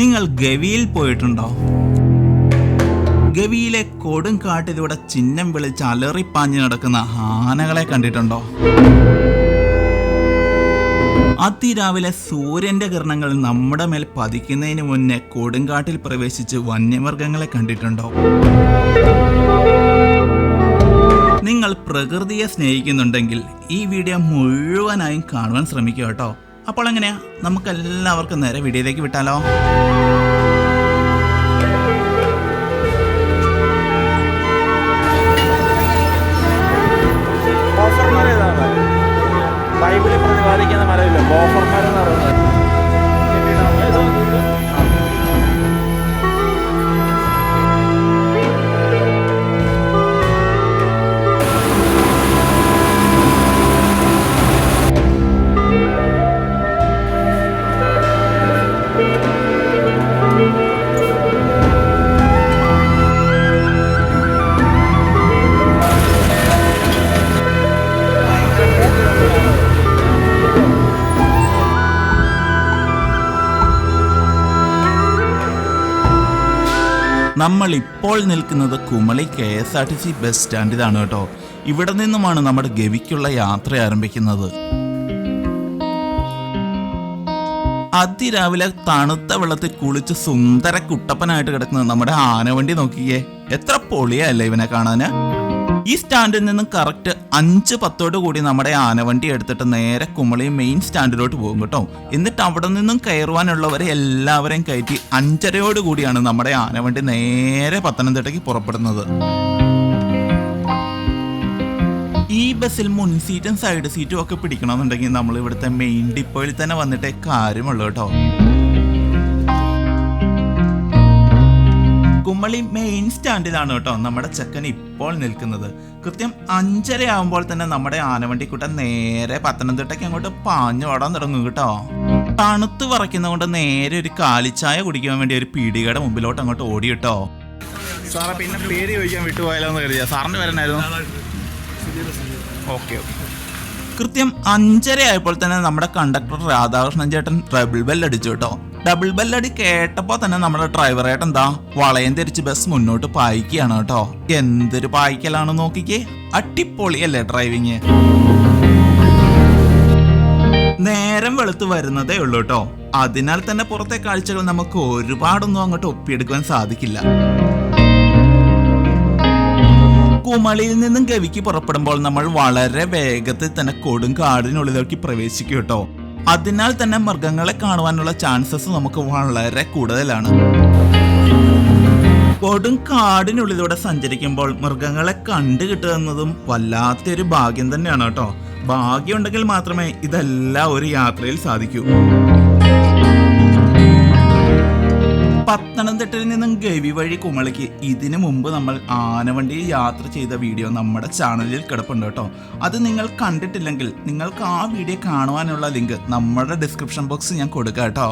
നിങ്ങൾ ഗവിയിൽ പോയിട്ടുണ്ടോ? ഗവിയിലെ കൊടും കാട്ടിലൂടെ ചിഹ്നം വിളിച്ച് അലറിപ്പാഞ്ഞു നടക്കുന്ന ആനകളെ കണ്ടിട്ടുണ്ടോ? അതിരാവിലെ സൂര്യന്റെ കിരണങ്ങൾ നമ്മുടെ മേൽ പതിക്കുന്നതിന് മുന്നേ കൊടുങ്കാട്ടിൽ പ്രവേശിച്ച് വന്യമൃഗങ്ങളെ കണ്ടിട്ടുണ്ടോ? നിങ്ങൾ പ്രകൃതിയെ സ്നേഹിക്കുന്നുണ്ടെങ്കിൽ ഈ വീഡിയോ മുഴുവനായും കാണുവാൻ ശ്രമിക്കുക കേട്ടോ. അപ്പോൾ എങ്ങനെയാ? നമുക്ക് എല്ലാവർക്കും നേരെ വീഡിയോയിലേക്ക് വിട്ടാലോ? ബൈബിളിൽ പ്രതിപാദിക്കുന്ന മരമില്ല? ബോഫർമാരെന്ന് പറയുന്നത്. നമ്മൾ ഇപ്പോൾ നിൽക്കുന്നത് Kumily K S R T C bus സ്റ്റാൻഡിലാണ് കേട്ടോ. ഇവിടെ നിന്നുമാണ് നമ്മുടെ ഗവിക്കുള്ള യാത്ര ആരംഭിക്കുന്നത്. അതിരാവിലെ തണുത്ത വെള്ളത്തിൽ കുളിച്ച് സുന്ദര കുട്ടപ്പനായിട്ട് കിടക്കുന്നത് നമ്മുടെ ആനവണ്ടി നോക്കിയേ. എത്ര പൊളിയല്ലേ ഇവനെ കാണാന്? ഈ സ്റ്റാൻഡിൽ നിന്നും കറക്റ്റ് അഞ്ച് പത്തോട് കൂടി നമ്മുടെ ആനവണ്ടി എടുത്തിട്ട് നേരെ കുമളി മെയിൻ സ്റ്റാൻഡിലോട്ട് പോകും കേട്ടോ. എന്നിട്ട് അവിടെ നിന്നും കയറുവാനുള്ളവരെ എല്ലാവരെയും കയറ്റി അഞ്ചരയോട് കൂടിയാണ് നമ്മുടെ ആനവണ്ടി നേരെ പത്തനംതിട്ടയ്ക്ക് പുറപ്പെടുന്നത്. ഈ ബസ്സിൽ മുൻ സീറ്റും സൈഡ് സീറ്റും ഒക്കെ പിടിക്കണമെന്നുണ്ടെങ്കിൽ നമ്മൾ ഇവിടുത്തെ മെയിൻ ഡിപ്പോയിൽ തന്നെ വന്നിട്ടേ കാര്യമുള്ളൂ കേട്ടോ. കുമ്മളി മെയിൻ സ്റ്റാൻഡിലാണ് കേട്ടോ നമ്മുടെ ചെക്കൻ ഇപ്പോൾ നിൽക്കുന്നത്. കൃത്യം അഞ്ചര ആകുമ്പോൾ തന്നെ നമ്മുടെ ആനവണ്ടിക്കുട്ടൻ നേരെ പത്തനംതിട്ടയ്ക്ക് അങ്ങോട്ട് പാഞ്ഞു ഓടാൻ തുടങ്ങും കേട്ടോ. തണുത്ത് വറയ്ക്കുന്നതുകൊണ്ട് നേരെ ഒരു കാലിച്ചായ കുടിക്കാൻ വേണ്ടി ഒരു പീടികയുടെ മുമ്പിലോട്ട് അങ്ങോട്ട് ഓടി കേട്ടോ. സാറേ പിന്നെ പേര് ചോദിക്കാൻ വിട്ടുപോയാലോ എന്ന് കരുതിയാ. സാറിന് വരണായിരുന്നു ഓക്കെ ഓക്കെ. കൃത്യം അഞ്ചര ആയപ്പോൾ തന്നെ നമ്മുടെ കണ്ടക്ടർ രാധാകൃഷ്ണൻ ചേട്ടൻ ട്രബിൾ ബെൽ അടിച്ചു കേട്ടോ. ഡബിൾ ബെല്ലടി കേട്ടപ്പോൾ കേട്ടപ്പോ തന്നെ നമ്മുടെ ഡ്രൈവറേട്ട് എന്താ വളയം തിരിച്ച് ബസ് മുന്നോട്ട് പായിക്കുകയാണ് കേട്ടോ. എന്തൊരു പായിക്കലാണ് നോക്കിക്കേ. അട്ടിപ്പൊളിയല്ലേ ഡ്രൈവിങ് നേരം വെളുത്ത് വരുന്നതേ ഉള്ളൂ കേട്ടോ. അതിനാൽ തന്നെ പുറത്തെ കാഴ്ചകൾ നമുക്ക് ഒരുപാടൊന്നും അങ്ങോട്ട് ഒപ്പിയെടുക്കാൻ സാധിക്കില്ല. കുമളിയിൽ നിന്നും ഗവിക്ക് പുറപ്പെടുമ്പോൾ നമ്മൾ വളരെ വേഗത്തിൽ തന്നെ കൊടും കാടിനുള്ളിലേക്ക് പ്രവേശിക്കും കേട്ടോ. അതിനാൽ തന്നെ മൃഗങ്ങളെ കാണുവാനുള്ള ചാൻസസ് നമുക്ക് വളരെ കൂടുതലാണ്. കൊടും കാടിനുള്ളിലൂടെ സഞ്ചരിക്കുമ്പോൾ മൃഗങ്ങളെ കണ്ടു കിട്ടുന്നതും വല്ലാത്തൊരു ഭാഗ്യം തന്നെയാണ് കേട്ടോ. ഭാഗ്യമുണ്ടെങ്കിൽ മാത്രമേ ഇതെല്ലാം ഒരു യാത്രയിൽ സാധിക്കൂ. പത്തനംതിട്ടയിൽ നിന്നും ഗവി വഴി കുമളിക്ക്. ഇതിനു മുമ്പ് നമ്മൾ ആനവണ്ടിയിൽ യാത്ര ചെയ്ത വീഡിയോ നമ്മുടെ ചാനലിൽ കിടപ്പുണ്ട് കേട്ടോ. അത് നിങ്ങൾ കണ്ടിട്ടില്ലെങ്കിൽ നിങ്ങൾക്ക് ആ വീഡിയോ കാണുവാനുള്ള ലിങ്ക് നമ്മുടെ ഡിസ്ക്രിപ്ഷൻ ബോക്സ് ഞാൻ കൊടുക്കാം കേട്ടോ.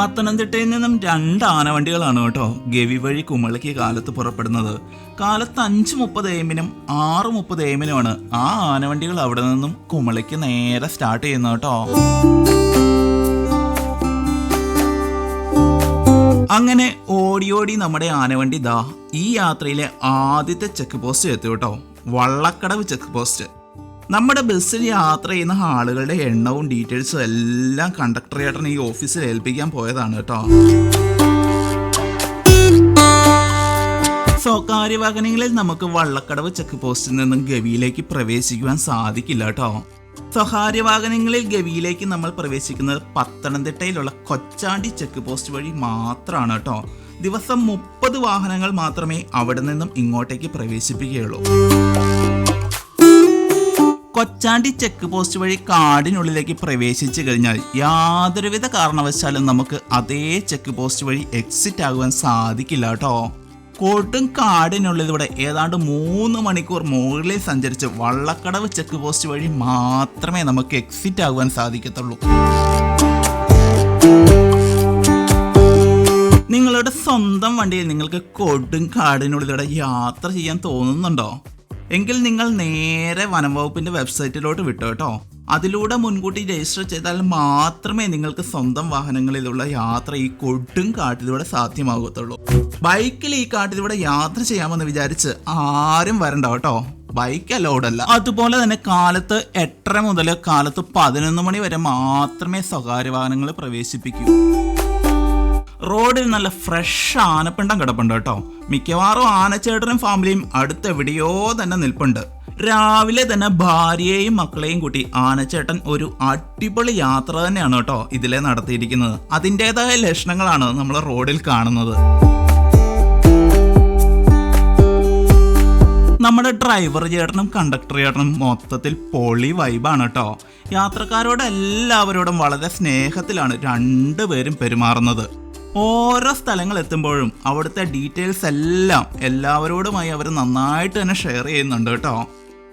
പത്തനംതിട്ടയിൽ നിന്നും രണ്ട് ആനവണ്ടികളാണ് കേട്ടോ ഗവി വഴി കുമളിക്ക് കാലത്ത് പുറപ്പെടുന്നത്. കാലത്ത് അഞ്ച് മുപ്പത് എമ്മിനും ആറ് മുപ്പത് എമ്മിനുമാണ് ആ ആനവണ്ടികൾ അവിടെ നിന്നും കുമളിക്ക് നേരെ സ്റ്റാർട്ട് ചെയ്യുന്നത് കേട്ടോ. അങ്ങനെ ഓടി ഓടി നമ്മുടെ ആനവണ്ടി ദാ ഈ യാത്രയിലെ ആദ്യത്തെ ചെക്ക് പോസ്റ്റ് എത്തി കേട്ടോ. വള്ളക്കടവ് ചെക്ക് പോസ്റ്റ് നമ്മുടെ ബസ്സിൽ യാത്ര ചെയ്യുന്ന ആളുകളുടെ എണ്ണവും ഡീറ്റെയിൽസും എല്ലാം കണ്ടക്ടർ ചേട്ടൻ ഈ ഓഫീസിൽ ഏൽപ്പിക്കാൻ പോയതാണ് കേട്ടോ. സ്വകാര്യ വാഹനങ്ങളിൽ നമുക്ക് വള്ളക്കടവ് ചെക്ക് പോസ്റ്റിൽ നിന്നും ഗവിയിലേക്ക് പ്രവേശിക്കുവാൻ സാധിക്കില്ല കേട്ടോ. സ്വകാര്യ വാഹനങ്ങളിൽ ഗവിയിലേക്ക് നമ്മൾ പ്രവേശിക്കുന്നത് പത്തനംതിട്ടയിലുള്ള കൊച്ചാണ്ടി ചെക്ക് പോസ്റ്റ് വഴി മാത്രമാണ് കേട്ടോ ദിവസം മുപ്പത് വാഹനങ്ങൾ മാത്രമേ അവിടെ നിന്നും ഇങ്ങോട്ടേക്ക് പ്രവേശിപ്പിക്കുകയുള്ളൂ. കൊച്ചാണ്ടി ചെക്ക് പോസ്റ്റ് വഴി കാടിനുള്ളിലേക്ക് പ്രവേശിച്ചു കഴിഞ്ഞാൽ യാതൊരുവിധ കാരണവശാലും നമുക്ക് അതേ ചെക്ക് പോസ്റ്റ് വഴി എക്സിറ്റ് ആകുവാൻ സാധിക്കില്ല കേട്ടോ കൊടും ഇവിടെ ഏതാണ്ട് മൂന്ന് മണിക്കൂർ മുകളിൽ സഞ്ചരിച്ച് വള്ളക്കടവ് ചെക്ക് പോസ്റ്റ് വഴി മാത്രമേ നമുക്ക് എക്സിറ്റ് ആകുവാൻ സാധിക്കത്തുള്ളൂ. നിങ്ങളുടെ സ്വന്തം വണ്ടിയിൽ നിങ്ങൾക്ക് കൊടും കാടിനുള്ളിലൂടെ യാത്ര ചെയ്യാൻ തോന്നുന്നുണ്ടോ? എങ്കിൽ നിങ്ങൾ നേരെ വനം വകുപ്പിന്റെ വെബ്സൈറ്റിലോട്ട് വിട്ടോ കേട്ടോ. അതിലൂടെ മുൻകൂട്ടി രജിസ്റ്റർ ചെയ്താൽ മാത്രമേ നിങ്ങൾക്ക് സ്വന്തം വാഹനങ്ങളിലുള്ള യാത്ര ഈ കൊടും കാട്ടിലൂടെ സാധ്യമാകത്തുള്ളൂ. ബൈക്കിൽ ഈ കാട്ടിലൂടെ യാത്ര ചെയ്യാമെന്ന് വിചാരിച്ച് ആരും വരണ്ട കേട്ടോ. ബൈക്ക് അലൗഡല്ല അതുപോലെ തന്നെ കാലത്ത് എട്ടര മുതൽ കാലത്ത് പതിനൊന്ന് മണി വരെ മാത്രമേ സ്വകാര്യ വാഹനങ്ങൾ പ്രവേശിപ്പിക്കൂ. റോഡിൽ നല്ല ഫ്രഷ് ആനപ്പിണ്ടം കിടപ്പുണ്ട് കേട്ടോ. മിക്കവാറും ആനച്ചേട്ടനും ഫാമിലിയും അടുത്തെവിടെയോ തന്നെ നിൽപ്പുണ്ട്. രാവിലെ തന്നെ ഭാര്യയെയും മക്കളെയും കൂട്ടി ആനച്ചേട്ടൻ ഒരു അടിപൊളി യാത്ര തന്നെയാണ് കേട്ടോ ഇതിലെ നടത്തിയിരിക്കുന്നത്. അതിന്റെതായ ലക്ഷണങ്ങളാണ് നമ്മൾ റോഡിൽ കാണുന്നത്. നമ്മുടെ ഡ്രൈവർ ചേട്ടനും കണ്ടക്ടർ ചേട്ടനും മൊത്തത്തിൽ പൊളി വൈബാണ് കേട്ടോ. യാത്രക്കാരോട് എല്ലാവരോടും വളരെ സ്നേഹത്തിലാണ് രണ്ടുപേരും പെരുമാറുന്നത്. ഓരോ സ്ഥലങ്ങൾ എത്തുമ്പോഴും അവിടുത്തെ ഡീറ്റെയിൽസ് എല്ലാം എല്ലാവരോടുമായി അവർ നന്നായിട്ട് തന്നെ ഷെയർ ചെയ്യുന്നുണ്ട് കേട്ടോ.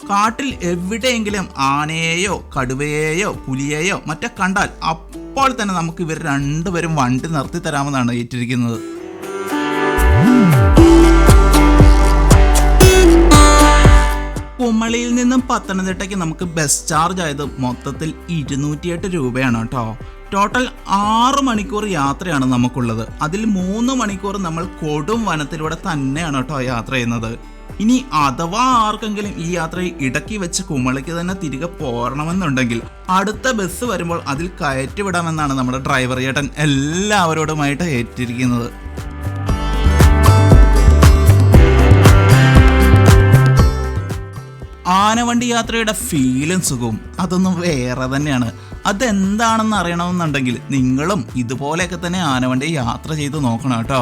കാട്ടിൽ എവിടെയെങ്കിലും ആനയെയോ കടുവയെയോ പുലിയെയോ മറ്റോ കണ്ടാൽ അപ്പോൾ തന്നെ നമുക്ക് ഇവർ രണ്ടുപേരും വണ്ടി നിർത്തി തരാമെന്നാണ് ഏറ്റിരിക്കുന്നത്. കുമളിയിൽ നിന്നും പത്തനംതിട്ടയ്ക്ക് നമുക്ക് ബസ് ചാർജ് ആയത് മൊത്തത്തിൽ ഇരുന്നൂറ്റിയെട്ട് രൂപയാണ് കേട്ടോ. ടോട്ടൽ ആറ് മണിക്കൂർ യാത്രയാണ് നമുക്കുള്ളത്. അതിൽ മൂന്ന് മണിക്കൂർ നമ്മൾ കൊടും വനത്തിലൂടെ തന്നെയാണ് കേട്ടോ യാത്ര ചെയ്യുന്നത്. ഇനി അഥവാ ആർക്കെങ്കിലും ഈ യാത്രയിൽ ഇടയ്ക്ക് വെച്ച് കുമളിക്ക് തന്നെ തിരികെ പോരണമെന്നുണ്ടെങ്കിൽ അടുത്ത ബസ് വരുമ്പോൾ അതിൽ കയറ്റി വിടാമെന്നാണ് നമ്മുടെ ഡ്രൈവർ ഏട്ടൻ എല്ലാവരോടുമായിട്ട് ഏറ്റിരിക്കുന്നത്. ആനവണ്ടി യാത്രയുടെ ഫീലും സുഖവും. അതൊന്നും വേറെ തന്നെയാണ്. അതെന്താണെന്ന് അറിയണമെന്നുണ്ടെങ്കിൽ നിങ്ങളും ഇതുപോലെയൊക്കെ തന്നെ ആനവണ്ടി യാത്ര ചെയ്ത് നോക്കണം കേട്ടോ.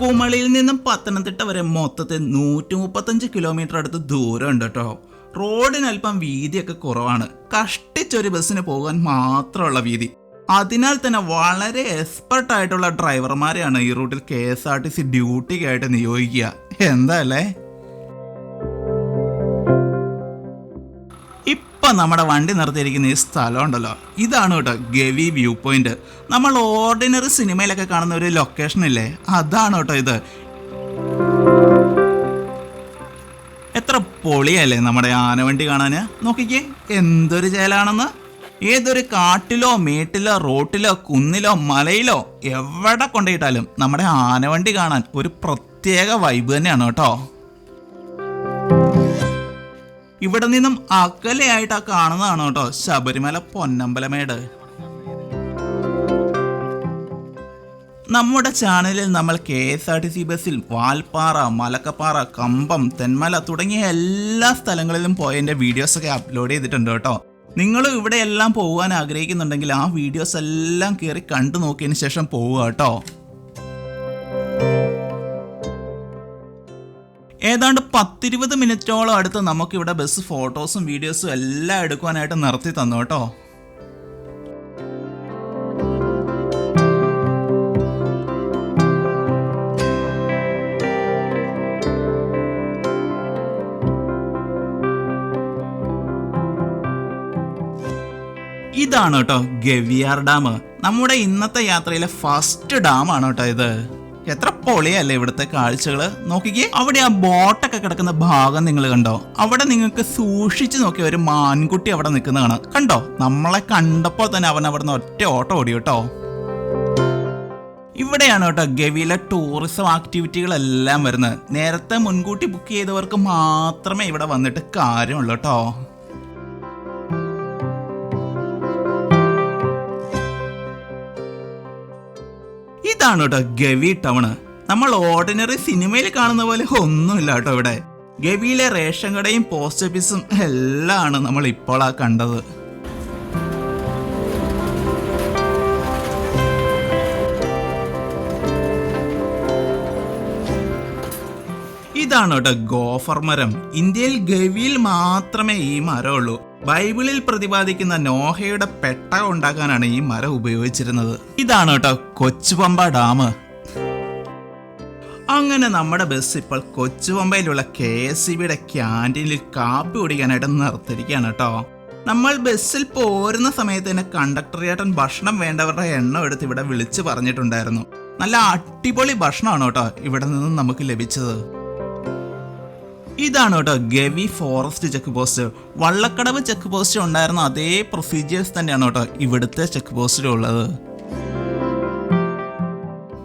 കുമളിയിൽ നിന്നും പത്തനംതിട്ട വരെ മൊത്തത്തിൽ നൂറ്റി മുപ്പത്തഞ്ച് കിലോമീറ്റർ അടുത്ത് ദൂരം ഉണ്ട് കേട്ടോ. റോഡിന് അല്പം വീതിയൊക്കെ കുറവാണ്. കഷ്ടിച്ചൊരു ബസ്സിന് പോകാൻ മാത്രമുള്ള വീതി. അതിനാൽ തന്നെ വളരെ എക്സ്പെർട്ട് ആയിട്ടുള്ള ഡ്രൈവർമാരെയാണ് ഈ റൂട്ടിൽ K S R T C ഡ്യൂട്ടിക്കായിട്ട് നിയോഗിക്കുക. എന്താ അല്ലേ? ഇപ്പൊ നമ്മുടെ വണ്ടി നിർത്തിയിരിക്കുന്ന ഈ സ്ഥലം ഉണ്ടല്ലോ. ഇതാണ് കേട്ടോ ഗവി വ്യൂ പോയിന്റ്. നമ്മൾ ഓർഡിനറി സിനിമയിലൊക്കെ കാണുന്ന ഒരു ലൊക്കേഷൻ ഇല്ലേ? അതാണ് കേട്ടോ ഇത്. എത്ര പൊളിയല്ലേ നമ്മുടെ ആനവണ്ടി കാണാൻ നോക്കിക്കേ എന്തൊരു ചേലാണെന്ന്. ഏതൊരു കാട്ടിലോ മേട്ടിലോ റോട്ടിലോ കുന്നിലോ മലയിലോ എവിടെ കൊണ്ടുപോയിട്ടാലും നമ്മുടെ ആനവണ്ടി കാണാൻ ഒരു പ്രത്യേക വൈബ് തന്നെയാണ് കേട്ടോ. ഇവിടെ നിന്നും അകലെയായിട്ട് കാണുന്നതാണ് കേട്ടോ ശബരിമല പൊന്നമ്പലമേട്. നമ്മുടെ ചാനലിൽ നമ്മൾ K S R T C ബസ്സിൽ വാൽപ്പാറ മലക്കപ്പാറ കമ്പം തെന്മല തുടങ്ങിയ എല്ലാ സ്ഥലങ്ങളിലും പോയതിന്റെ വീഡിയോസൊക്കെ അപ്ലോഡ് ചെയ്തിട്ടുണ്ട് കേട്ടോ. നിങ്ങൾ ഇവിടെയെല്ലാം പോകാൻ ആഗ്രഹിക്കുന്നുണ്ടെങ്കിൽ ആ വീഡിയോസ് എല്ലാം കയറി കണ്ടു നോക്കിയതിന് ശേഷം പോവുക കേട്ടോ. ഏതാണ്ട് പത്തിരുപത് മിനിറ്റോളം അടുത്ത് നമുക്കിവിടെ ബസ് ഫോട്ടോസും വീഡിയോസും എല്ലാം എടുക്കുവാനായിട്ട് നിർത്തി തന്നു കേട്ടോ. ഇതാണ് കേട്ടോ ഗവിയാർ ഡാം. നമ്മുടെ ഇന്നത്തെ യാത്രയിലെ ഫസ്റ്റ് ഡാം ആണ് കേട്ടോ ഇത്. എത്ര പൊളിയല്ലേ ഇവിടുത്തെ കാഴ്ചകൾ നോക്കിക്കേ അവിടെ ആ ബോട്ടൊക്കെ കിടക്കുന്ന ഭാഗം നിങ്ങൾ കണ്ടോ? അവിടെ നിങ്ങൾക്ക് സൂക്ഷിച്ചു നോക്കിയ ഒരു മാൻകുട്ടി അവിടെ നിൽക്കുന്ന കാണാം കണ്ടോ? നമ്മളെ കണ്ടപ്പോൾ തന്നെ അവൻ അവിടെ നിന്ന് ഒറ്റ ഓട്ടം ഓടി കേട്ടോ. ഇവിടെയാണ് കേട്ടോ ഗവിയിലെ ടൂറിസം ആക്ടിവിറ്റികളെല്ലാം വരുന്നത്. നേരത്തെ മുൻകൂട്ടി ബുക്ക് ചെയ്തവർക്ക് മാത്രമേ ഇവിടെ വന്നിട്ട് കാര്യമുള്ളൂ കേട്ടോ. ഇതാണ് കേട്ടോ ഗവി ടൗണ്. നമ്മൾ ഓർഡിനറി സിനിമയിൽ കാണുന്ന പോലെ ഒന്നുമില്ല കേട്ടോ ഇവിടെ. ഗവിയിലെ റേഷൻ കടയും പോസ്റ്റ് ഓഫീസും എല്ലാം ആണ് നമ്മൾ ഇപ്പോൾ ആ കണ്ടത്. ഇതാണ് കേട്ടോ ഗോഫർ മരം. ഇന്ത്യയിൽ ഗവിയിൽ മാത്രമേ ഈ മരം ഉള്ളൂ ബൈബിളിൽ പ്രതിപാദിക്കുന്ന നോഹയുടെ പെട്ട ഉണ്ടാക്കാനാണ് ഈ മരം ഉപയോഗിച്ചിരുന്നത്. ഇതാണ് കേട്ടോ കൊച്ചുപമ്പ ഡാം. അങ്ങനെ നമ്മുടെ ബസ് ഇപ്പോൾ കൊച്ചുപമ്പയിലുള്ള കെ എസ് സി ബിയുടെ ക്യാന്റീനിൽ കാപ്പി കുടിക്കാനായിട്ട് നിർത്തിയിരിക്കുകയാണ് കേട്ടോ. നമ്മൾ ബസ്സിൽ പോരുന്ന സമയത്ത് തന്നെ കണ്ടക്ടർ ചേട്ടൻ ഭക്ഷണം വേണ്ടവരുടെ എണ്ണം എടുത്ത് ഇവിടെ വിളിച്ചു പറഞ്ഞിട്ടുണ്ടായിരുന്നു. നല്ല അടിപൊളി ഭക്ഷണമാണ് കേട്ടോ ഇവിടെ നിന്നും നമുക്ക് ലഭിച്ചത്. ഇതാണ് കേട്ടോ Gavi forest check post Vallakkadavu check post ഉണ്ടായിരുന്ന അതേ പ്രൊസീജിയേഴ്സ് തന്നെയാണ് കേട്ടോ ഇവിടുത്തെ ചെക്ക് പോസ്റ്റിലുള്ളത്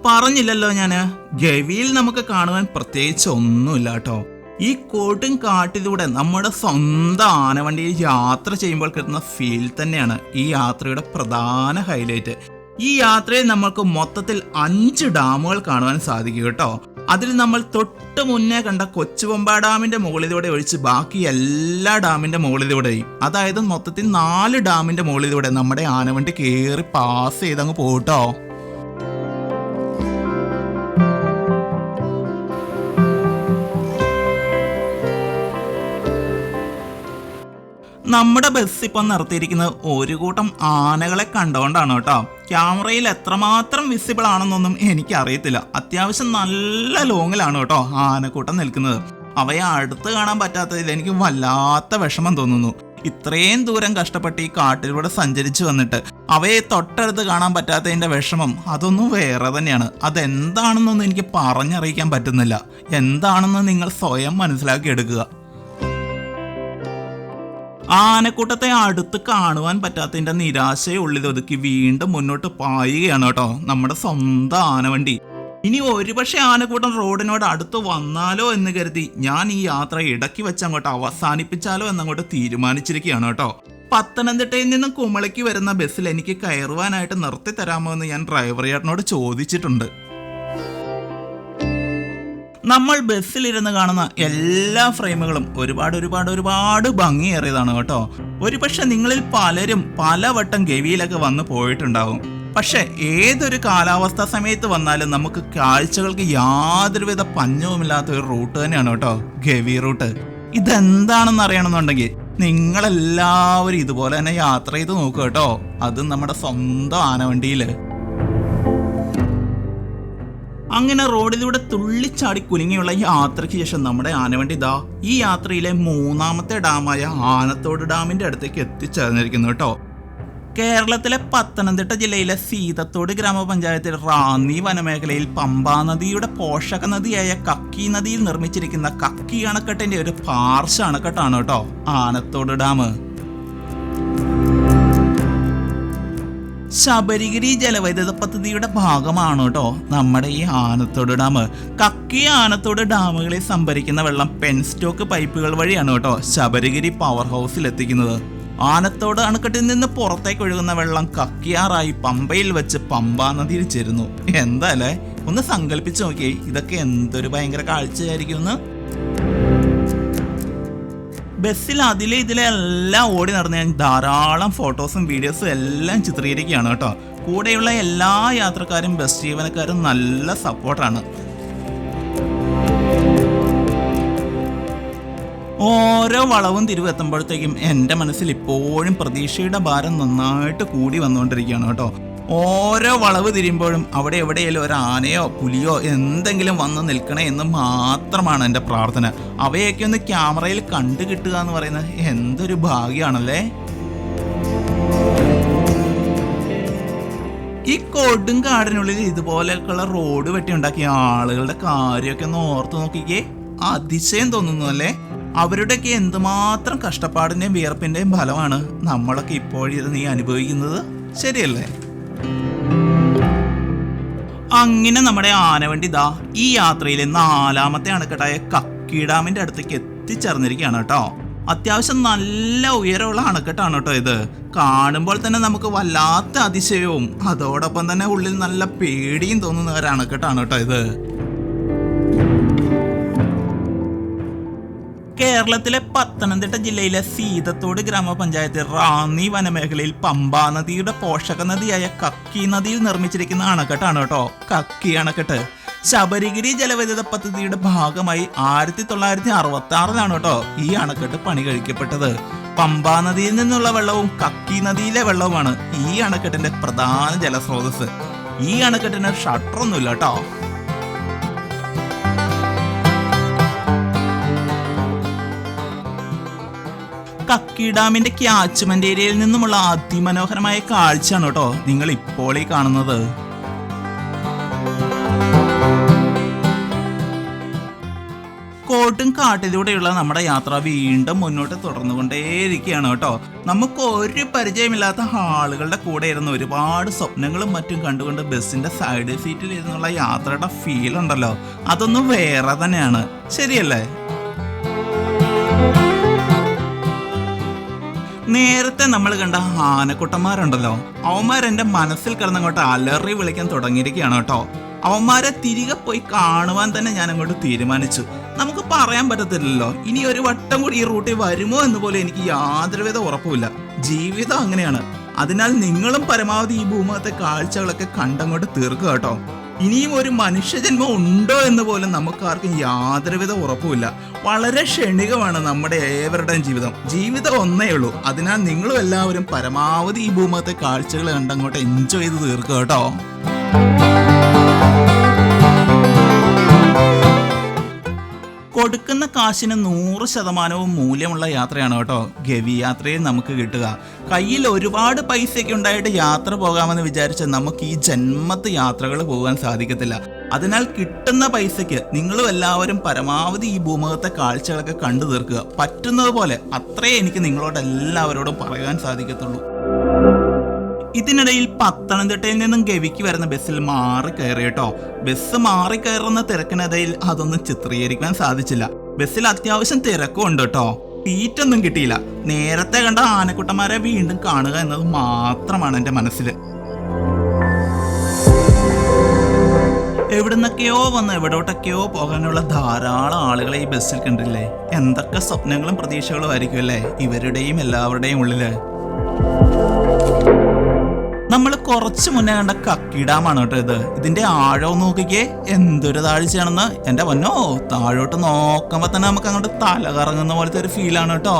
പറഞ്ഞില്ലല്ലോ ഞാൻ. ഗവിയിൽ നമുക്ക് കാണുവാൻ പ്രത്യേകിച്ച് ഒന്നുമില്ല കേട്ടോ. ഈ കോട്ടും കാട്ടിലൂടെ നമ്മുടെ സ്വന്തം ആനവണ്ടിയിൽ യാത്ര ചെയ്യുമ്പോൾ കിട്ടുന്ന ഫീൽ തന്നെയാണ് ഈ യാത്രയുടെ പ്രധാന ഹൈലൈറ്റ് ഈ യാത്രയിൽ നമ്മൾക്ക് മൊത്തത്തിൽ അഞ്ച് ഡാമുകൾ കാണുവാൻ സാധിക്കും കേട്ടോ. അതിൽ നമ്മൾ തൊട്ട് മുന്നേ കണ്ട കൊച്ചുപൊമ്പ ഡാമിന്റെ മുകളിലൂടെ ഒഴിച്ച് ബാക്കി എല്ലാ ഡാമിന്റെ മുകളിലൂടെയും. അതായത് മൊത്തത്തിൽ നാല് ഡാമിന്റെ മുകളിലൂടെ നമ്മുടെ ആനവണ്ടി കയറി പാസ് ചെയ്തങ്ങ് പോട്ടോ നമ്മുടെ ബസ് ഇപ്പം നിർത്തിയിരിക്കുന്നത് ഒരു കൂട്ടം ആനകളെ കണ്ടുകൊണ്ടാണ് കേട്ടോ. ക്യാമറയിൽ എത്രമാത്രം വിസിബിൾ ആണെന്നൊന്നും എനിക്കറിയത്തില്ല. അത്യാവശ്യം നല്ല ലോങ്ങിലാണ് കേട്ടോ ആനക്കൂട്ടം നിൽക്കുന്നത്. അവയെ അടുത്ത് കാണാൻ പറ്റാത്തതിൽ എനിക്ക് വല്ലാത്ത വിഷമം തോന്നുന്നു. ഇത്രയും ദൂരം കഷ്ടപ്പെട്ട് ഈ കാട്ടിലൂടെ സഞ്ചരിച്ചു വന്നിട്ട് അവയെ തൊട്ടടുത്ത് കാണാൻ പറ്റാത്തതിന്റെ വിഷമം അതൊന്നും വേറെ തന്നെയാണ്. അതെന്താണെന്നൊന്നും എനിക്ക് പറഞ്ഞറിയിക്കാൻ പറ്റുന്നില്ല. എന്താണെന്ന് നിങ്ങൾ സ്വയം മനസ്സിലാക്കി എടുക്കുക. ആനക്കൂട്ടത്തെ അടുത്ത് കാണുവാൻ പറ്റാത്തതിന്റെ നിരാശയെ ഉള്ളിലൊതുക്കി വീണ്ടും മുന്നോട്ട് പായുകയാണ് കേട്ടോ നമ്മുടെ സ്വന്തം ആനവണ്ടി. ഇനി ഒരുപക്ഷെ ആനക്കൂട്ടം റോഡിനോട് അടുത്ത് വന്നാലോ എന്ന് കരുതി ഞാൻ ഈ യാത്ര ഇടയ്ക്ക് വെച്ച് അങ്ങോട്ട് അവസാനിപ്പിച്ചാലോ എന്നങ്ങോട്ട് തീരുമാനിച്ചിരിക്കുകയാണ് കേട്ടോ. പത്തനംതിട്ടയിൽ നിന്ന് കുമളിക്ക് വരുന്ന ബസ്സിൽ എനിക്ക് കയറുവാനായിട്ട് നിർത്തി തരാമോ എന്ന് ഞാൻ ഡ്രൈവർ ചേട്ടനോട് ചോദിച്ചിട്ടുണ്ട്. നമ്മൾ ബസ്സിലിരുന്ന് കാണുന്ന എല്ലാ ഫ്രെയിമുകളും ഒരുപാട് ഒരുപാട് ഒരുപാട് ഭംഗിയേറിയതാണ് കേട്ടോ. ഒരുപക്ഷെ നിങ്ങളിൽ പലരും പല വട്ടം ഗവിയിലൊക്കെ വന്നു പോയിട്ടുണ്ടാവും. പക്ഷെ ഏതൊരു കാലാവസ്ഥ സമയത്ത് വന്നാലും നമുക്ക് കാഴ്ചകൾക്ക് യാതൊരുവിധ പഞ്ഞവുമില്ലാത്ത ഒരു റൂട്ട് തന്നെയാണ് കേട്ടോ ഗവി റൂട്ട്. ഇതെന്താണെന്ന് അറിയണമെന്നുണ്ടെങ്കിൽ നിങ്ങളെല്ലാവരും ഇതുപോലെ തന്നെ യാത്ര ചെയ്ത് നോക്കുക കേട്ടോ. അത് നമ്മുടെ സ്വന്തം ആനവണ്ടിയിൽ അങ്ങനെ റോഡിലൂടെ തുള്ളിച്ചാടി കുലുങ്ങിയുള്ള യാത്രയ്ക്ക് ശേഷം നമ്മുടെ ആനവണ്ടി ഇതാ ഈ യാത്രയിലെ മൂന്നാമത്തെ ഡാമായ ആനത്തോട് ഡാമിന്റെ അടുത്തേക്ക് എത്തിച്ചേർന്നിരിക്കുന്നു കേട്ടോ. കേരളത്തിലെ പത്തനംതിട്ട ജില്ലയിലെ സീതത്തോട് ഗ്രാമപഞ്ചായത്തിൽ റാന്നി വനമേഖലയിൽ പമ്പാ നദിയുടെ പോഷക നദിയായ കക്കി നദിയിൽ നിർമ്മിച്ചിരിക്കുന്ന കക്കി അണക്കെട്ടിന്റെ ഒരു പാർശ്വ അണക്കെട്ടാണ് കേട്ടോ ആനത്തോട് ഡാം. ശബരിഗിരി ജലവൈദ്യുത പദ്ധതിയുടെ ഭാഗമാണ് കേട്ടോ. നമ്മുടെ ഈ ആനത്തോട് ഡാം. കക്കി ആനത്തോട് ഡാമുകളിൽ സംഭരിക്കുന്ന വെള്ളം പെൻസ്റ്റോക്ക് പൈപ്പുകൾ വഴിയാണ് കേട്ടോ ശബരിഗിരി പവർ ഹൗസിൽ എത്തിക്കുന്നത്. ആനത്തോട് അണക്കെട്ടിൽ നിന്ന് പുറത്തേക്ക് ഒഴുകുന്ന വെള്ളം കക്കിയാറായി പമ്പയിൽ വെച്ച് പമ്പാ നദിയിൽ ചേരുന്നു. എന്താല്ലേ ഒന്ന് സങ്കല്പിച്ച് നോക്കിയേ ഇതൊക്കെ എന്തൊരു ഭയങ്കര കാഴ്ചയായിരിക്കും എന്ന് ബസ്സിൽ അതിലെ ഇതിലെ എല്ലാം ഓടി നടന്ന് ഞാൻ ധാരാളം ഫോട്ടോസും വീഡിയോസും എല്ലാം ചിത്രീകരിക്കുകയാണ് കേട്ടോ. കൂടെയുള്ള എല്ലാ യാത്രക്കാരും ബസ് ജീവനക്കാരും നല്ല സപ്പോർട്ടാണ്. ഓരോ വളവും തിരിവെത്തുമ്പോഴത്തേക്കും എന്റെ മനസ്സിൽ ഇപ്പോഴും പ്രതീക്ഷയുടെ ഭാരം നന്നായിട്ട് കൂടി വന്നുകൊണ്ടിരിക്കുകയാണ് കേട്ടോ. ഓരോ വളവ് തിരിയുമ്പോഴും അവിടെ എവിടെയെങ്കിലും ഒരു ആനയോ പുലിയോ എന്തെങ്കിലും വന്ന് നിൽക്കണേ എന്ന് മാത്രമാണ് എന്റെ പ്രാർത്ഥന. അവയൊക്കെ ഒന്ന് ക്യാമറയിൽ കണ്ടു കിട്ടുക എന്ന് പറയുന്നത് എന്തൊരു ഭാഗ്യമാണല്ലേ ഈ കൊടും കാടിനുള്ളിൽ ഇതുപോലെയൊക്കെയുള്ള റോഡ് വെട്ടി ഉണ്ടാക്കിയ ആളുകളുടെ കാര്യമൊക്കെ ഒന്ന് ഓർത്ത് നോക്കിക്കേ. അതിശയം തോന്നുന്നു അല്ലേ? അവരുടെയൊക്കെ എന്തുമാത്രം കഷ്ടപ്പാടിന്റെയും വിയർപ്പിന്റെയും ഫലമാണ് നമ്മളൊക്കെ ഇപ്പോഴിത് നീ അനുഭവിക്കുന്നത്? ശരിയല്ലേ? അങ്ങനെ നമ്മുടെ ആനവണ്ടി ദാ ഈ യാത്രയിലെ നാലാമത്തെ അണക്കെട്ടായ കക്കി ഡാമിന്റെ അടുത്തേക്ക് എത്തിച്ചേർന്നിരിക്കുകയാണ് കേട്ടോ. അത്യാവശ്യം നല്ല ഉയരമുള്ള അണക്കെട്ടാണ് കേട്ടോ ഇത്. കാണുമ്പോൾ തന്നെ നമുക്ക് വല്ലാത്ത അതിശയവും അതോടൊപ്പം തന്നെ ഉള്ളിൽ നല്ല പേടിയും തോന്നുന്ന ഒരു അണക്കെട്ടാണ് കേട്ടോ ഇത്. കേരളത്തിലെ പത്തനംതിട്ട ജില്ലയിലെ സീതത്തോട് ഗ്രാമപഞ്ചായത്ത് റാന്നി വനമേഖലയിൽ പമ്പാ നദിയുടെ പോഷക നദിയായ കക്കി നദിയിൽ നിർമ്മിച്ചിരിക്കുന്ന അണക്കെട്ടാണ് കേട്ടോ. കക്കി അണക്കെട്ട്. ശബരിഗിരി ജലവൈദ്യുത പദ്ധതിയുടെ ഭാഗമായി ആയിരത്തി തൊള്ളായിരത്തി അറുപത്തി ആറിലാണ് കേട്ടോ ഈ അണക്കെട്ട് പണി കഴിക്കപ്പെട്ടത്. പമ്പാ നദിയിൽ നിന്നുള്ള വെള്ളവും കക്കി നദിയിലെ വെള്ളവുമാണ് ഈ അണക്കെട്ടിന്റെ പ്രധാന ജലസ്രോതസ് ഈ അണക്കെട്ടിന് ഷട്ടറൊന്നുമില്ല കേട്ടോ. കക്കി ഡാമിന്റെ ക്യാച്ച്മെന്റ് ഏരിയയിൽ നിന്നുമുള്ള അതിമനോഹരമായ കാഴ്ചയാണ് കേട്ടോ നിങ്ങൾ ഇപ്പോൾ ഈ കാണുന്നത്. കോട്ടും കൊടും കാട്ടിലൂടെയുള്ള നമ്മുടെ യാത്ര വീണ്ടും മുന്നോട്ട് തുടർന്നുകൊണ്ടേയിരിക്കുകയാണ് കേട്ടോ. നമുക്ക് ഒരു പരിചയമില്ലാത്ത ആളുകളുടെ കൂടെ ഇരുന്ന് ഒരുപാട് സ്വപ്നങ്ങളും മറ്റും കണ്ടുകൊണ്ട് ബസ്സിന്റെ സൈഡ് സീറ്റിൽ ഇരുന്നുള്ള യാത്രയുടെ ഫീൽ ഉണ്ടല്ലോ. അതൊന്നും വേറെ തന്നെയാണ്. ശരിയല്ലേ? നേരത്തെ നമ്മൾ കണ്ട ആനക്കുട്ടന്മാരുണ്ടല്ലോ. അവന്മാർ എന്റെ മനസ്സിൽ കിടന്നങ്ങോട്ട് അലറി വിളിക്കാൻ തുടങ്ങിയിരിക്കുകയാണ് കേട്ടോ. അവന്മാരെ തിരികെ പോയി കാണുവാൻ തന്നെ ഞാൻ അങ്ങോട്ട് തീരുമാനിച്ചു. നമുക്ക് പറയാൻ പറ്റത്തില്ലല്ലോ. ഇനി ഒരു വട്ടം കൂടി ഈ റൂട്ടിൽ വരുമോ എന്ന് പോലും എനിക്ക് യാതൊരുവിധ ഉറപ്പുമില്ല. ജീവിതം അങ്ങനെയാണ്. അതിനാൽ നിങ്ങളും പരമാവധി ഈ ഭൂമുഖത്തെ കാഴ്ചകളൊക്കെ കണ്ടങ്ങോട്ട് തീർക്കുക കേട്ടോ. ഇനിയും ഒരു മനുഷ്യജന്മം ഉണ്ടോ എന്ന് പോലും നമുക്കാർക്കും യാതൊരുവിധ ഉറപ്പുമില്ല. വളരെ ക്ഷണികമാണ് നമ്മുടെ ഏവരുടെയും ജീവിതം. ജീവിതം ഒന്നേ ഉള്ളൂ. അതിനാൽ നിങ്ങളും എല്ലാവരും പരമാവധി ഈ ഭൂമത്തെ കാഴ്ചകൾ കണ്ടങ്ങോട്ട് എൻജോയ് ചെയ്ത് തീർക്കുക കേട്ടോ. കൊടുക്കുന്ന കാശിന് നൂറ് ശതമാനവും മൂല്യമുള്ള യാത്രയാണ് കേട്ടോ. ഗവി യാത്രയിൽ നമുക്ക് കിട്ടുക. കയ്യിൽ ഒരുപാട് പൈസയൊക്കെ ഉണ്ടായിട്ട് യാത്ര പോകാമെന്ന് വിചാരിച്ച് നമുക്ക് ഈ ജന്മത്ത് യാത്രകൾ പോകാൻ സാധിക്കത്തില്ല. അതിനാൽ കിട്ടുന്ന പൈസയ്ക്ക് നിങ്ങളും എല്ലാവരും പരമാവധി ഈ ഭൂമുഖത്തെ കാഴ്ചകളൊക്കെ കണ്ടു തീർക്കുക. പറ്റുന്നത് പോലെ അത്രേ എനിക്ക് നിങ്ങളോട് എല്ലാവരോടും പറയാൻ സാധിക്കത്തുള്ളൂ. ഇതിനിടയിൽ പത്തനംതിട്ടയിൽ നിന്നും ഗവിക്ക് വരുന്ന ബസ്സിൽ മാറി കയറി കേട്ടോ. ബസ് മാറി കയറുന്ന തിരക്കിനിടയിൽ അതൊന്നും ചിത്രീകരിക്കാൻ സാധിച്ചില്ല. ബസ്സിൽ അത്യാവശ്യം തിരക്കും ഉണ്ട് കേട്ടോ. സീറ്റൊന്നും കിട്ടിയില്ല. നേരത്തെ കണ്ട ആനക്കുട്ടന്മാരെ വീണ്ടും കാണുക എന്നത് മാത്രമാണ് എന്റെ മനസ്സിൽ. എവിടുന്നൊക്കെയോ വന്ന് എവിടോട്ടൊക്കെയോ പോകാനുള്ള ധാരാളം ആളുകളെ ഈ ബസ്സിൽ കണ്ടില്ലേ? എന്തൊക്കെ സ്വപ്നങ്ങളും പ്രതീക്ഷകളും ആയിരിക്കും അല്ലേ? ഇവരുടെയും എല്ലാവരുടെയും ഉള്ളിൽ. നമ്മൾ കുറച്ച് മുന്നേ കണ്ട കക്കി ഡാമാണ് കേട്ടോ ഇത്. ഇതിന്റെ ആഴം നോക്കിക്കേ എന്തൊരു താഴ്ചയാണെന്ന്. എന്റെ പൊന്നോ താഴോട്ട് നോക്കുമ്പോൾ തന്നെ നമുക്ക് അങ്ങോട്ട് തല കറങ്ങുന്ന പോലത്തെ ഒരു ഫീലാണ് കേട്ടോ.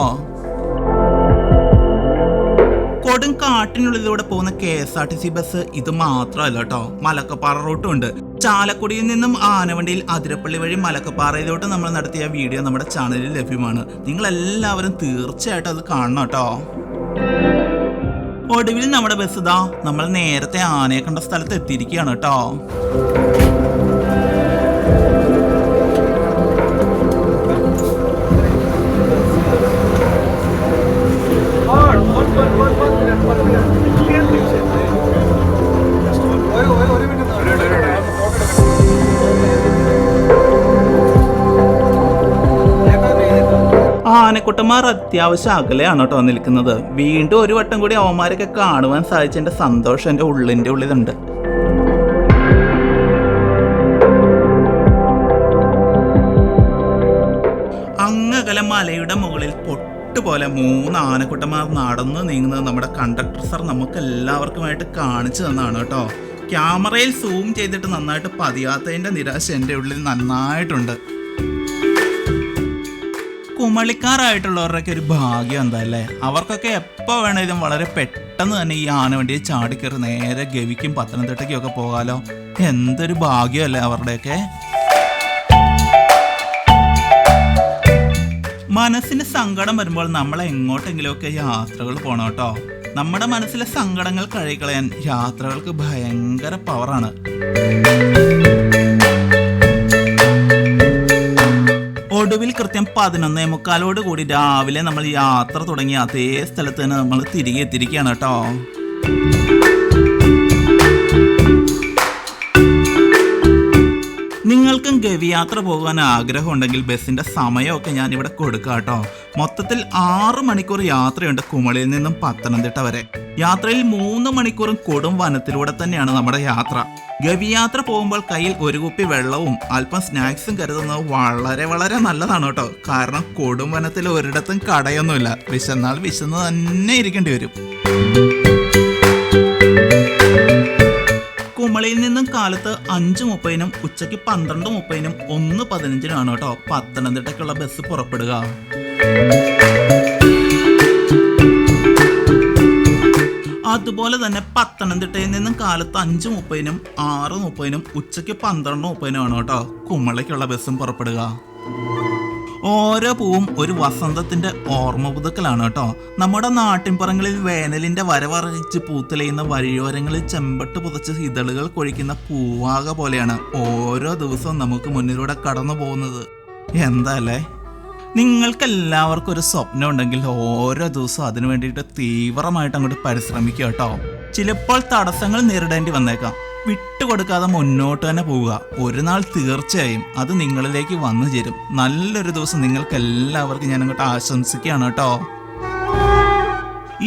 കൊടും കാട്ടിനുള്ളിലൂടെ പോകുന്ന K S R T C bus ഇത് മാത്രമല്ല കേട്ടോ. മലക്കപ്പാറ റൂട്ടും ഉണ്ട്. ചാലക്കുടിയിൽ നിന്നും ആനവണ്ടിയിൽ അതിരപ്പള്ളി വഴി മലക്കപ്പാറയിലോട്ട് നമ്മൾ നടത്തിയ വീഡിയോ നമ്മുടെ ചാനലിൽ ലഭ്യമാണ്. നിങ്ങളെല്ലാവരും തീർച്ചയായിട്ടും അത് കാണണം കേട്ടോ. ഒടുവിൽ നമ്മുടെ ബസ് ഇതാ നമ്മൾ നേരത്തെ ആനയെ കണ്ട സ്ഥലത്ത് എത്തിയിരിക്കുകയാണ് കേട്ടോ ആനക്കുട്ടന്മാർ അത്യാവശ്യം അകലെയാണ് കേട്ടോ നിൽക്കുന്നത്. വീണ്ടും ഒരു വട്ടം കൂടി അവന്മാരൊക്കെ കാണുവാൻ സാധിച്ചതിന്റെ സന്തോഷം എന്റെ ഉള്ളിന്റെ ഉള്ളിലുണ്ട്. അങ്ങകലെ മലയുടെ മുകളിൽ പൊട്ടുപോലെ മൂന്ന് ആനക്കുട്ടന്മാർ നടന്ന് നീങ്ങുന്നത് നമ്മുടെ കണ്ടക്ടർ സാർ നമുക്ക് എല്ലാവർക്കുമായിട്ട് കാണിച്ചു തന്നാണ് കേട്ടോ. ക്യാമറയിൽ സൂം ചെയ്തിട്ട് നന്നായിട്ട് പതിയാത്തതിന്റെ നിരാശ എന്റെ ഉള്ളിൽ നന്നായിട്ടുണ്ട്. കുമളിക്കാരായിട്ടുള്ളവരുടെയൊക്കെ ഒരു ഭാഗ്യം എന്താ അല്ലേ അവർക്കൊക്കെ എപ്പോൾ വേണേലും വളരെ പെട്ടെന്ന് തന്നെ ഈ ആനവണ്ടിയിൽ ചാടിക്കയറി നേരെ ഗവിക്കും പത്തനംതിട്ടയ്ക്കും ഒക്കെ പോകാലോ? എന്തൊരു ഭാഗ്യമല്ലേ അവരുടെയൊക്കെ? മനസ്സിന് സങ്കടം വരുമ്പോൾ നമ്മൾ എങ്ങോട്ടെങ്കിലുമൊക്കെ യാത്രകൾ പോകണം കേട്ടോ. നമ്മുടെ മനസ്സിലെ സങ്കടങ്ങൾ കഴിക്കളയാൻ യാത്രകൾക്ക് ഭയങ്കര പവറാണ് പതിനൊന്നേ മുക്കാലോട് കൂടി രാവിലെ നമ്മൾ യാത്ര തുടങ്ങിയ അതേ സ്ഥലത്ത് തന്നെ നമ്മൾ തിരികെ എത്തിയിരിക്കുകയാണ് കേട്ടോ. നിങ്ങൾക്കും ഗവി യാത്ര പോകാൻ ആഗ്രഹമുണ്ടെങ്കിൽ ബസ്സിന്റെ സമയമൊക്കെ ഞാൻ ഇവിടെ കൊടുക്കാം കേട്ടോ. മൊത്തത്തിൽ ആറ് മണിക്കൂർ യാത്രയുണ്ട് കുമളിയിൽ നിന്നും പത്തനംതിട്ട വരെ. യാത്രയിൽ മൂന്ന് മണിക്കൂറും കൊടും വനത്തിലൂടെ തന്നെയാണ് നമ്മുടെ യാത്ര. ഗവി യാത്ര പോകുമ്പോൾ കയ്യിൽ ഒരു കുപ്പി വെള്ളവും അല്പം സ്നാക്സും കരുതുന്നത് വളരെ വളരെ നല്ലതാണ് കേട്ടോ. കാരണം കൊടും വനത്തിൽ ഒരിടത്തും കടയൊന്നുമില്ല. വിശന്നാൽ വിശന്ന് തന്നെ ഇരിക്കേണ്ടി വരും. അഞ്ച് മുപ്പതിനും ഉച്ചയ്ക്ക് പന്ത്രണ്ട് മുപ്പതിനും ഒന്ന് പതിനഞ്ചിനുമാണ് കേട്ടോ. പത്തനംതിട്ടയ്ക്കുള്ള ബസ് പുറപ്പെടുക. അതുപോലെ തന്നെ പത്തനംതിട്ടയിൽ നിന്നും കാലത്ത് അഞ്ച് മുപ്പതിനും ആറ് മുപ്പതിനും ഉച്ചയ്ക്ക് പന്ത്രണ്ട് മുപ്പതിനുമാണ് കേട്ടോ. കുമ്മളയ്ക്കുള്ള ബസ്സും പുറപ്പെടുക. ഓരോ പൂവും ഒരു വസന്തത്തിന്റെ ഓർമ്മ പുതുക്കലാണ് കേട്ടോ. നമ്മുടെ നാട്ടിൻപുറങ്ങളിൽ വേനലിന്റെ വരവറിച്ച് പൂത്തലയുന്ന വഴിയോരങ്ങളിൽ ചെമ്പട്ട് പുതച്ച് ഇതളുകൾ കൊഴിക്കുന്ന പൂവാക പോലെയാണ് ഓരോ ദിവസവും നമുക്ക് മുന്നിലൂടെ കടന്നു പോകുന്നത്. എന്താ അല്ലേ? നിങ്ങൾക്കെല്ലാവർക്കും ഒരു സ്വപ്നം ഉണ്ടെങ്കിൽ ഓരോ ദിവസവും അതിനു വേണ്ടിയിട്ട് തീവ്രമായിട്ട് അങ്ങോട്ട് പരിശ്രമിക്കുക കേട്ടോ. ചിലപ്പോൾ തടസ്സങ്ങൾ നേരിടേണ്ടി വന്നേക്കാം. വിട്ടുകൊടുക്കാതെ മുന്നോട്ട് തന്നെ പോവുക. ഒരു നാൾ തീർച്ചയായും അത് നിങ്ങളിലേക്ക് വന്നു ചേരും. നല്ലൊരു ദിവസം നിങ്ങൾക്ക് എല്ലാവർക്കും ഞാൻ അങ്ങോട്ട് ആശംസിക്കുകയാണ് കേട്ടോ.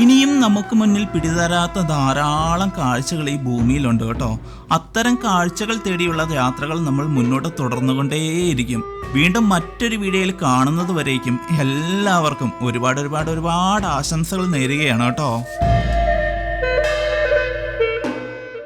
ഇനിയും നമുക്ക് മുന്നിൽ പിടിതരാത്ത ധാരാളം കാഴ്ചകൾ ഈ ഭൂമിയിലുണ്ട് കേട്ടോ. അത്തരം കാഴ്ചകൾ തേടിയുള്ള യാത്രകൾ നമ്മൾ മുന്നോട്ട് തുടർന്നുകൊണ്ടേയിരിക്കും. വീണ്ടും മറ്റൊരു വീഡിയോയിൽ കാണുന്നത് വരേക്കും. എല്ലാവർക്കും ഒരുപാട് ഒരുപാട് ഒരുപാട് ആശംസകൾ നേരുകയാണ് കേട്ടോ.